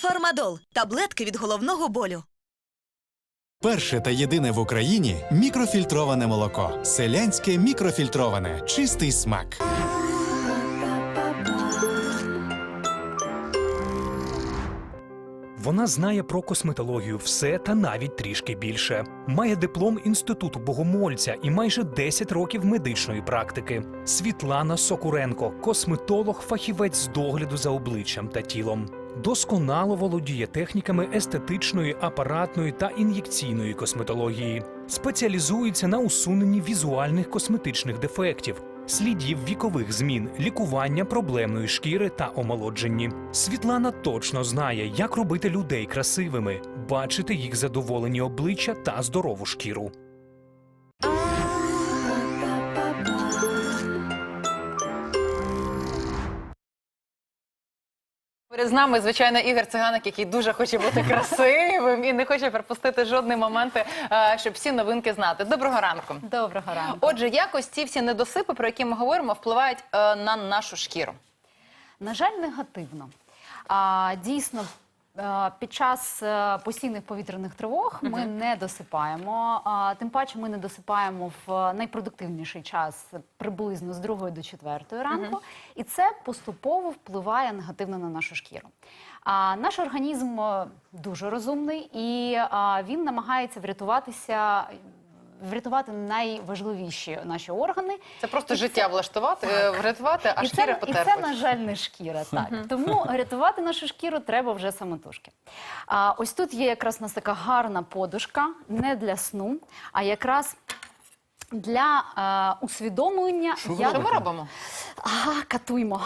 Фармадол таблетки від головного болю. Перше та єдине в Україні мікрофільтроване молоко. Селянське мікрофільтроване. Чистий смак. Вона знає про косметологію все та навіть трішки більше. Має диплом інституту богомольця і майже 10 років медичної практики. Світлана Сокуренко, косметолог, фахівець з догляду за обличчям та тілом. Досконало володіє техніками естетичної, апаратної та ін'єкційної косметології. Спеціалізується на усуненні візуальних косметичних дефектів, слідів вікових змін, лікування проблемної шкіри та омолодженні. Світлана точно знає, як робити людей красивими, бачити їх задоволені обличчя та здорову шкіру. З нами, звичайно, Ігор Циганик, який дуже хоче бути красивим і не хоче пропустити жодні моменти, е, щоб всі новинки знати. Доброго ранку. Доброго ранку. Отже, якось ці всі недосипи, про які ми говоримо, впливають е, на нашу шкіру. На жаль, негативно. А, дійсно, під час е, постійних повітряних тривог ми не досипаємо. Тим паче ми не досипаємо в найпродуктивніший час приблизно з 2 до 4 ранку, і це поступово впливає негативно на нашу шкіру. А, наш організм е, дуже розумний і він намагається врятуватися. Врятувати найважливіші наші органи, Це просто І життя влаштувати, е, врятувати, а і шкіра це, і це, на жаль, не шкіра. Так. Тому рятувати нашу шкіру треба вже самотужки. А, ось тут є якраз у нас така гарна подушка, не для сну, а якраз для е, усвідомлення. Що ми робимо? Ага, катуймо.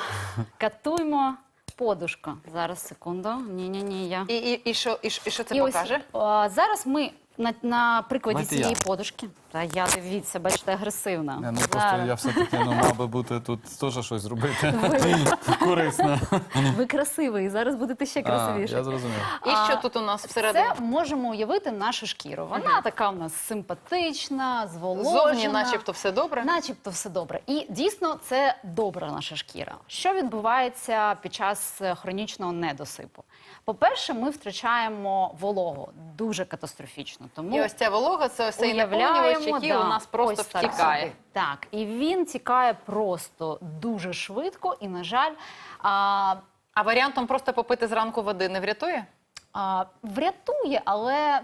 Катуймо подушку. Зараз, секунду. Ні-ні-ні, я. І, і, і, що, і, і що це І ось, покаже? е, зараз ми на, на прикладі Давайте цієї я. подушки. Та я дивіться, бачите, агресивна. Не, ну просто Зараз. я все-таки ну, мав би бути тут теж щось зробити. Корисно. Ви красивий, зараз будете ще А, красивіший. я зрозумів. І що тут у нас всередині? Це можемо уявити нашу шкіру. Вона така у нас симпатична, зволожена. Зовні, начебто, все добре. Начебто все добре. І дійсно це добра наша шкіра. Що відбувається під час е, хронічного недосипу? По-перше, ми втрачаємо вологу дуже катастрофічно. Тому І ось ця волога, це ось цей уявляємо, наповнювач, який да, у нас просто ось так втікає. сюди. Так, і він тікає просто дуже швидко, і, на жаль, а, А варіантом просто попити зранку води не врятує? а, врятує, але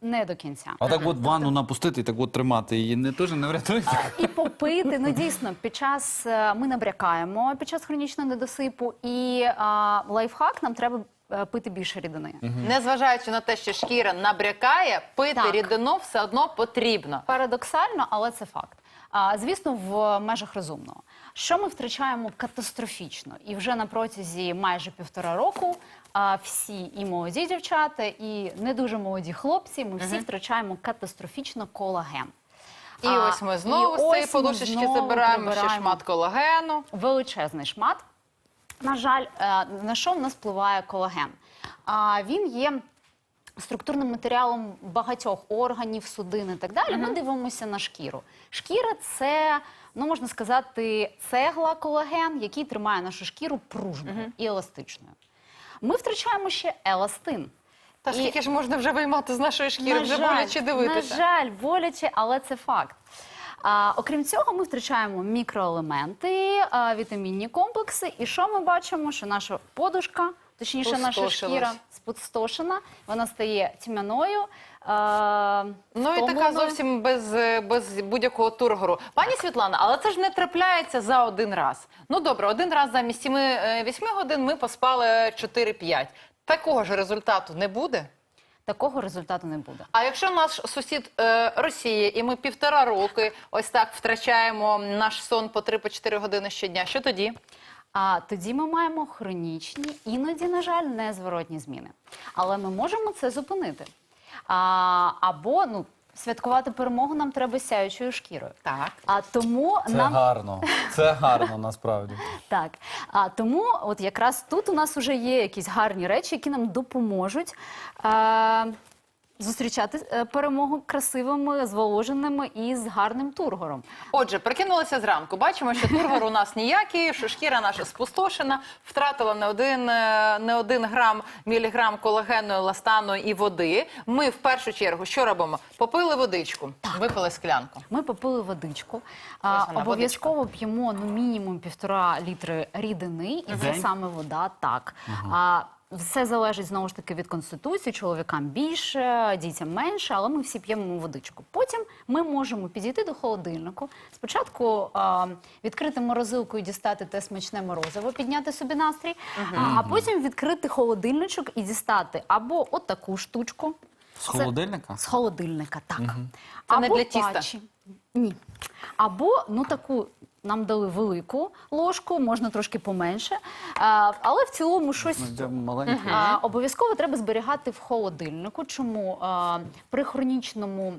не до кінця. А так от ванну напустити і так от тримати її не теж не врятує? І попити, ну дійсно, під час е, ми набрякаємо під час хронічного недосипу, і а, лайфхак нам треба пити більше рідини. Незважаючи на те, що шкіра набрякає, пити Так. рідину все одно потрібно. Парадоксально, але це факт. А, звісно, в межах розумного. Що ми втрачаємо катастрофічно, і вже на протязі майже півтора року а, всі і молоді дівчата, і не дуже молоді хлопці, ми всі втрачаємо катастрофічно колаген. І А, ось ми знову з цієї подушечки забираємо ще шмат колагену. величезний шмат. На жаль, е, на що в нас впливає колаген? А, Він є структурним матеріалом багатьох органів, судин і так далі. Ми дивимося на шкіру. Шкіра це, ну можна сказати, цегла колаген, який тримає нашу шкіру пружною і еластичною. Ми втрачаємо ще еластин. Та І- скільки ж можна вже виймати з нашої шкіри, вже жаль, боляче дивитися. На жаль, боляче, але це факт. А, окрім цього, ми втрачаємо мікроелементи, а, вітамінні комплекси. І що ми бачимо? Що наша подушка, точніше, наша шкіра спустошена, вона стає тьмяною. А, Ну і така зовсім без, е, без будь-якого тургору. Пані Світлана, але це ж не трапляється за один раз. Ну добре, один раз замість 7-8 годин ми поспали 4-5. Такого ж результату не буде. Такого результату не буде. А якщо наш сусід е, Росія, і ми півтора роки ось так втрачаємо наш сон по 3-4 години щодня, що тоді? А тоді ми маємо хронічні, іноді, на жаль, незворотні зміни. Але ми можемо це зупинити. А, або ну, святкувати перемогу нам треба сяючою шкірою. Так. А тому Це нам гарно. Це гарно насправді. так. А тому, от якраз тут у нас вже є якісь гарні речі, які нам допоможуть. Е, зустрічати е, перемогу красивими, зволоженими і з гарним тургором. Отже, прикинулися зранку. Бачимо, що тургор у нас ніякий, що шкіра наша спустошена, втратила не один, е, не один грам міліграм колагену, еластану і води. Ми в першу чергу що робимо? Попили водичку, випили склянку. Ми попили водичку. Вона, обов'язково п'ємо ну мінімум півтора літри рідини, і це саме вода. Так а все залежить знову ж таки від конституції. Чоловікам більше, дітям менше, але ми всі п'ємо водичку. Потім ми можемо підійти до холодильнику. Спочатку а, відкрити морозилку і дістати те смачне морозиво, підняти собі настрій, а, а потім відкрити холодильничок і дістати або от таку штучку. З холодильника? З холодильника, так. Це не для тіста? патчі. Ні. Або ну таку нам дали велику ложку, можна трошки поменше. А, але в цілому щось. А, обов'язково треба зберігати в холодильнику. Чому а, при хронічному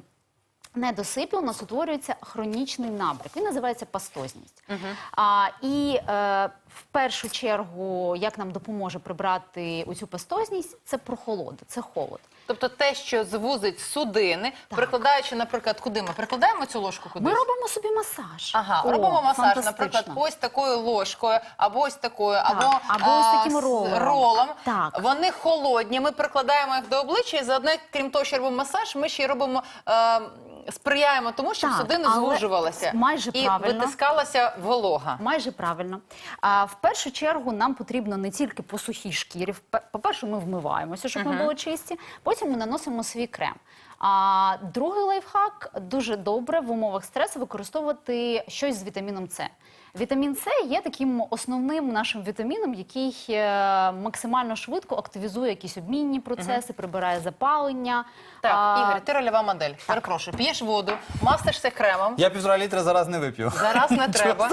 недосипі у нас утворюється хронічний набряк. Він називається пастозність. А, і е, в першу чергу, як нам допоможе прибрати оцю пастозність, це прохолода, це холод. Тобто те, що звузить судини, прикладаючи, наприклад, куди ми прикладаємо цю ложку кудись? Ми робимо собі масаж. Ага, О, робимо масаж, наприклад, ось такою ложкою, або ось такою, або, або ось таким ролом. Так. Вони холодні, ми прикладаємо їх до обличчя, і заодно, крім того, що робимо масаж, ми ще й робимо. Е, Сприяємо тому, щоб Так, судини звужувалися майже і правильно. витискалася волога. Майже правильно. А в першу чергу нам потрібно не тільки по сухій шкірі. По-перше, ми вмиваємося, щоб ми були чисті. Потім ми наносимо свій крем. А другий лайфхак дуже добре в умовах стресу використовувати щось з вітаміном С. Вітамін С є таким основним нашим вітаміном, який е, максимально швидко активізує якісь обмінні процеси, прибирає запалення. Так, А, Ігор, ти рольова модель. Перепрошую, п'єш воду, мастишся кремом. Я півтора літра зараз не вип'ю. Зараз не треба.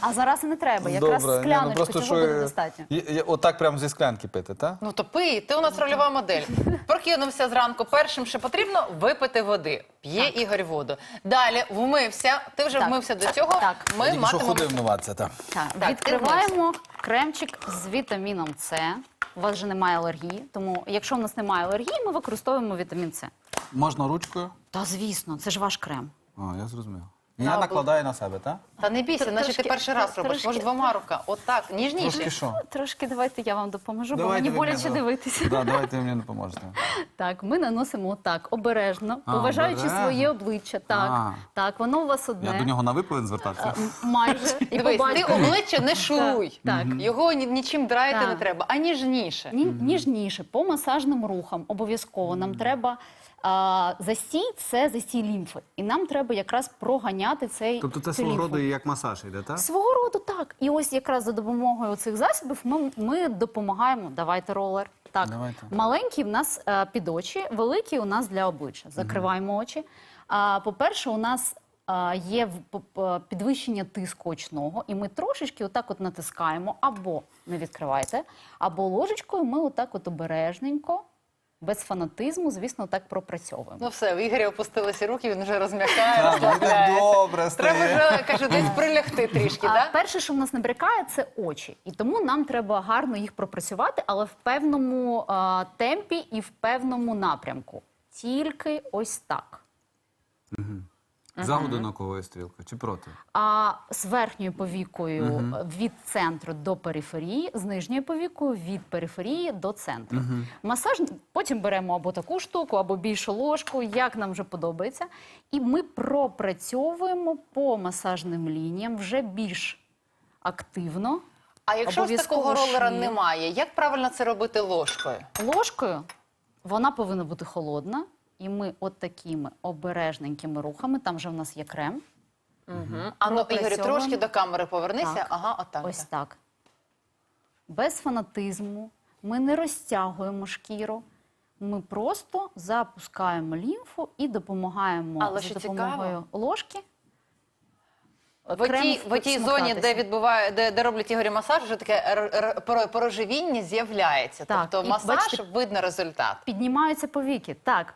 а зараз і не треба. Якраз Добре. Ні, ну, просто цього що буде достатньо. Отак прямо зі склянки пити, так? Ну то пий, ти у нас рольова модель. Прокинувся зранку. Першим, що потрібно, випити води. П'є Ігор воду. Далі вмився. Ти вже Так. вмився до цього. Так. Ми Тільки що матимемо. ходив вмиватися, так. Так, Так, відкриваємо кремчик з вітаміном С. У вас же немає алергії, тому якщо в нас немає алергії, ми використовуємо вітамін С. Можна ручкою? Та звісно, це ж ваш крем. А, я зрозумів. Я накладаю на себе, так? Та не бійся, наче ти Трошки- перший раз робиш. Може, двома рука. Отак, Трошки ніжніше. що? Трошки давайте я вам допоможу, бо Давайте мені ви боляче мені- дивитися. Да, давайте ви мені допоможете. Так, ми наносимо отак, обережно, А, поважаючи обережно. своє обличчя. Так, А. так, воно у вас одне. Я до нього на ви повинен звертатися. М- Майже. І Дивись, ти обличчя не шуруй. Так. Його ні- нічим драїти Так. не треба, а ніжніше. Ні, ніжніше, по масажним рухам обов'язково нам треба. А, застій це застій лімфи, і нам треба якраз проганяти цей Тобто це свого роду як масаж йде, так? Свого роду так. І ось якраз за допомогою цих засобів ми, ми допомагаємо. Давайте ролер. Так, Давайте. маленький в нас е, під очі, великий у нас для обличчя. Закриваємо очі. А, по-перше, у нас е, є в- п- п- підвищення тиску очного, і ми трошечки отак от натискаємо, або не відкривайте, або ложечкою ми отак от обережненько, без фанатизму, звісно, так пропрацьовуємо. Ну все, в Ігоря опустилися руки, він вже розм'якає, розслабляється. добре Треба вже, кажу, десь прилягти трішки, А так? перше, що в нас набрякає, це очі, і тому нам треба гарно їх пропрацювати, але в певному а, темпі і в певному напрямку. Тільки ось так. За годинниковою стрілкою чи проти? А з верхньою повікою е, від центру до периферії, з нижньою повікою від периферії до центру. Масаж потім беремо або таку штуку, або більшу ложку, як нам вже подобається. І ми пропрацьовуємо по масажним лініям вже більш активно. А якщо ж такого ролера немає, як правильно це робити ложкою? Ложкою вона повинна бути холодна, і ми от такими обережненькими рухами, там же в нас є крем. А ну, Ігорю, трошки до камери повернися. Так. Ага, отак. Ось так. Без фанатизму. Ми не розтягуємо шкіру. Ми просто запускаємо лімфу і допомагаємо Але за що допомогою цікаво? ложки. В крем тій, в тій зоні, де відбуває, де, де роблять Ігорі масаж, вже таке р- р- поро- порожевіння з'являється. Так, тобто і масаж бачите- видно результат. Піднімаються повіки. Так,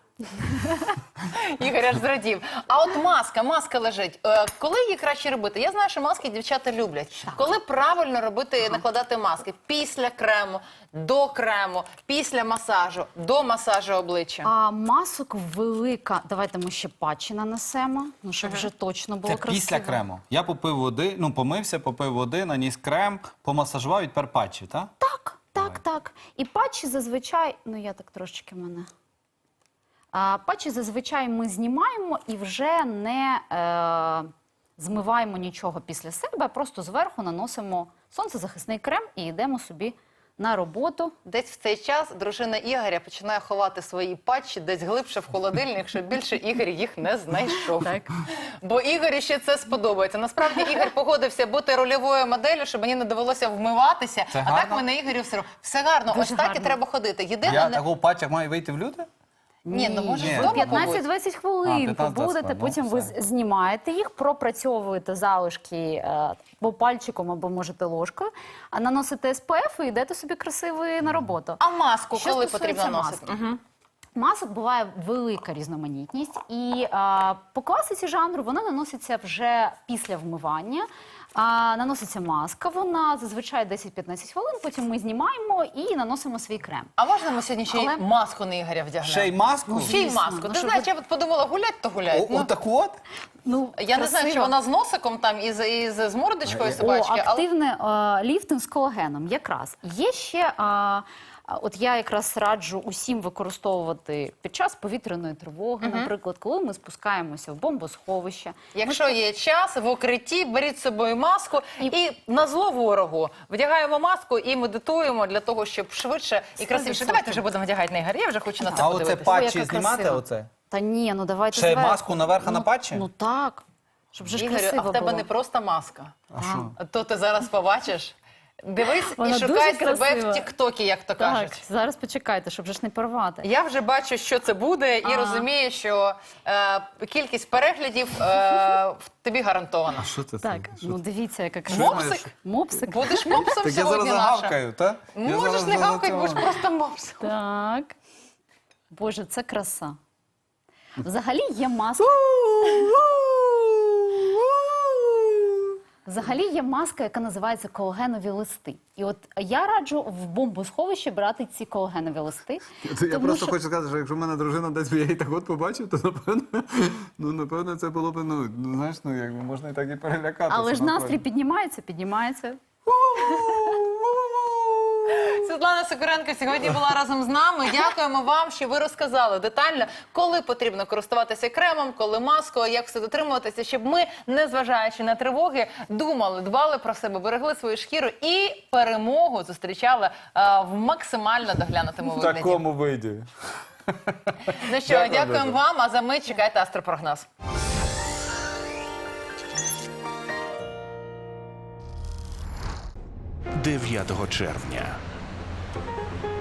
Ігор аж зрадів. А от маска, маска лежить. Е, Коли її краще робити? Я знаю, що маски дівчата люблять. Коли правильно робити, накладати маски? Після крему, до крему, після масажу, до масажу обличчя. А масок велика. Давайте ми ще патчі нанесемо, ну щоб вже точно було Це красиво. після крему. Я попив води, ну помився, попив води, наніс крем, помасажував і тепер патчі, так? Так, так, так. І патчі зазвичай, ну я так трошечки мене. А, патчі зазвичай ми знімаємо і вже не е, змиваємо нічого після себе, просто зверху наносимо сонцезахисний крем і йдемо собі на роботу. Десь в цей час дружина Ігоря починає ховати свої патчі десь глибше в холодильник, щоб більше Ігор їх не знайшов. Так. Бо Ігорі ще це сподобається. Насправді Ігор погодився бути рольовою моделлю, щоб мені не довелося вмиватися. Це а так гарно? ми на Ігорю все все гарно. Дуже Ось так і гарно. треба ходити. Єдине Я не такого в патчах маю вийти в люди? Ні, ну можеш Ні. вдома побути. 15-20 хвилин А, 15-20 побудете, хвилин, потім ви все. знімаєте їх, пропрацьовуєте залишки е, або пальчиком, або можете ложкою, а наносите СПФ і йдете собі красивий на роботу. А маску Що коли стосується потрібно носити? маски. Масок буває велика різноманітність, і а, по класиці жанру вона наноситься вже після вмивання. А, наноситься маска, вона зазвичай 10-15 хвилин, потім ми знімаємо і наносимо свій крем. А можна ми сьогодні ще й Але- маску на Ігоря вдягнемо? Ще й маску? Ще й Звісно. маску. Ну, Ти щоб знаєш, ви- я от подумала, гулять, то гулять. О, Ну, Отак от? Ну, я не знаю, чи вона з носиком там і з, і з, з мордочкою собачки, О, але активне е, ліфтинг з колагеном. Якраз є ще. а, От я якраз раджу усім використовувати під час повітряної тривоги, наприклад, коли ми спускаємося в бомбосховище. Якщо є час в укритті, беріть з собою маску і, на зло ворогу вдягаємо маску і медитуємо для того, щоб швидше і красивіше. 100%. Давайте вже будемо вдягати на. Я вже хочу на це А оце подивитися. патчі яка знімати красива. оце? Та ні, ну давайте Ще й зверху. маску наверх, а на ну, патчі? Ну так, щоб ж Ігорю, а красиво в тебе було. не просто маска. А що? То ти зараз побачиш. Дивись Вона і дуже шукай себе красива. в Тіктокі, як то Так, кажуть. зараз почекайте, щоб вже ж не порвати. Я вже бачу, що це буде, і Ага. розумію, що е, кількість переглядів е, в тобі гарантована. Що це? Так, ну дивіться, яка Що красива. Мопсик? Мопсик. Будеш мопсом Так я сьогодні зараз наша? загавкаю, так? Можеш не гавкати, будеш просто мопсом. Так. Боже, це краса. Взагалі є маска. Взагалі є маска, яка називається колагенові листи. І от я раджу в бомбосховище брати ці колагенові листи. Я просто що- хочу сказати, що якщо в мене дружина десь я її так от побачив, то напевно, ну напевно, це було б ну, ну знаєш, ну якби можна і так і перелякатися. Але ж настрій піднімається, піднімається. Світлана Сокоренко сьогодні була разом з нами. Дякуємо вам, що ви розказали детально, коли потрібно користуватися кремом, коли маскою, як все дотримуватися, щоб ми, незважаючи на тривоги, думали, дбали про себе, берегли свою шкіру і перемогу зустрічали е, в максимально доглянутому В вигляді. такому виді. Ну що, Дякую дякуємо дуже. вам. А за мить чекайте астропрогноз. 9 червня.